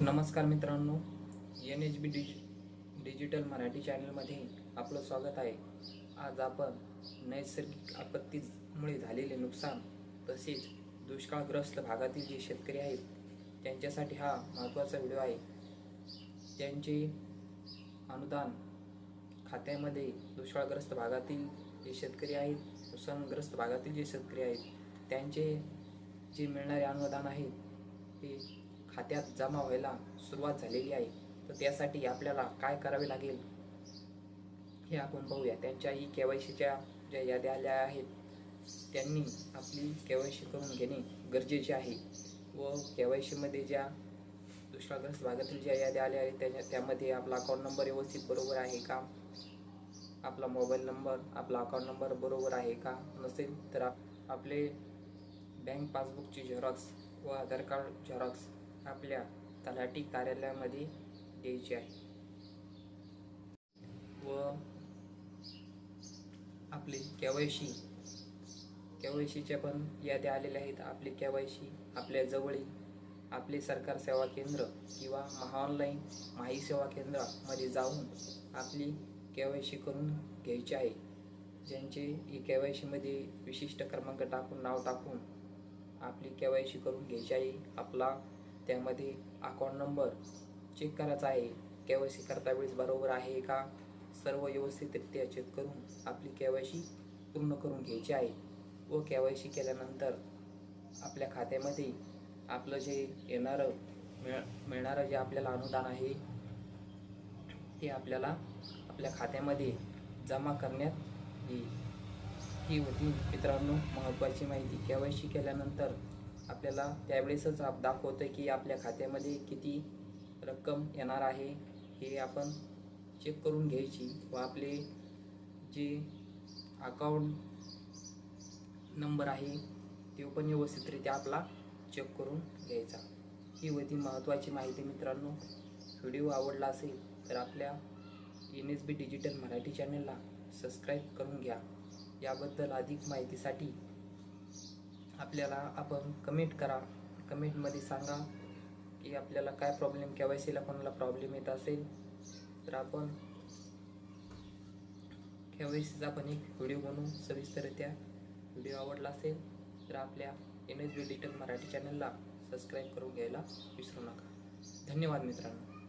नमस्कार मित्रांनो N H B digi digital Marathi चॅनलमध्ये आपलं स्वागत आहे. आज आपण नैसर्गिक आपत्तीमुळे झालेले नुकसान तसेच दुष्काळग्रस्त भागातील जे शेतकरी आहेत त्यांच्यासाठी हा महत्त्वाचा व्हिडिओ आहे. त्यांचे अनुदान खात्यामध्ये दुष्काळग्रस्त भागातील जे शेतकरी आहेत नुकसानग्रस्त भागातील जे शेतकरी आहेत त्यांचे जे मिळणारे अनुदान आहेत ते खात्यात जमा व्हायला सुरुवात झालेली आहे. तर त्यासाठी आपल्याला काय करावे लागेल? हे आपण बघूया. त्यांच्या ई के वाय सीच्या ज्या याद्या आल्या आहेत त्यांनी आपली के वाय सी करून घेणे गरजेचे आहे. व के वाय सीमध्ये ज्या दुष्काळग्रस्त भागातील ज्या याद्या आल्या आहेत त्याच्या त्यामध्ये आपला अकाउंट नंबर व्यवस्थित बरोबर आहे का? आपला मोबाईल नंबर आपला अकाउंट नंबर बरोबर आहे का? नसेल तर आपले बँक पासबुकची झेरॉक्स व आधार कार्ड झेरॉक्स आपल्या तलाठी कार्यालयामध्ये द्यायची आहे. व आपली केवायसी केवायसीच्या पण याद्या आलेल्या आहेत. आपली केवायसी आपल्या जवळील आपले सरकार सेवा केंद्र किंवा महाऑनलाईन माही सेवा केंद्रामध्ये जाऊन आपली केवायसी करून घ्यायची आहे. ज्यांचे ई केवायसीमध्ये विशिष्ट क्रमांक टाकून नाव टाकून आपली केवायसी करून घ्यायची आहे. आपला त्यामध्ये अकाउंट नंबर चेक करायचा आहे. के वाय सी करता वेळेस बरोबर आहे का? सर्व व्यवस्थितरित्या चेक करून आपली के वाय सी पूर्ण करून घ्यायची आहे. व के वाय सी केल्यानंतर आपल्या खात्यामध्ये आपलं जे येणारं मिळ मिळणारं जे आपल्याला अनुदान आहे ते आपल्याला आपल्या खात्यामध्ये जमा करण्यात येईल. ही होती मित्रांनो महत्त्वाची माहिती. के वाय सी केल्यानंतर आपल्याला त्यावेळेसच आप दाखवतं की आपल्या खात्यामध्ये किती रक्कम येणार आहे हे आपण चेक करून घ्यायची व आपले जे अकाउंट नंबर आहे ते पण व्यवस्थितरित्या आपला चेक करून घ्यायचा. ही होती महत्त्वाची माहिती मित्रांनो. व्हिडिओ आवडला असेल तर आपल्या N S B digital Marathi चॅनलला सबस्क्राईब करून घ्या. याबद्दल अधिक माहितीसाठी आपल्याला आपण कमेंट करा. कमेंटमध्ये सांगा की आपल्याला काय प्रॉब्लेम के वाय सीला कोणाला प्रॉब्लेम येत असेल? तर आपण के वाय सीचा पण एक व्हिडिओ बनवू. सविस्तररित्या व्हिडिओ आवडला असेल तर आपल्या N S B digital Marathi चॅनलला सबस्क्राईब करून घ्यायला विसरू नका. धन्यवाद मित्रांनो.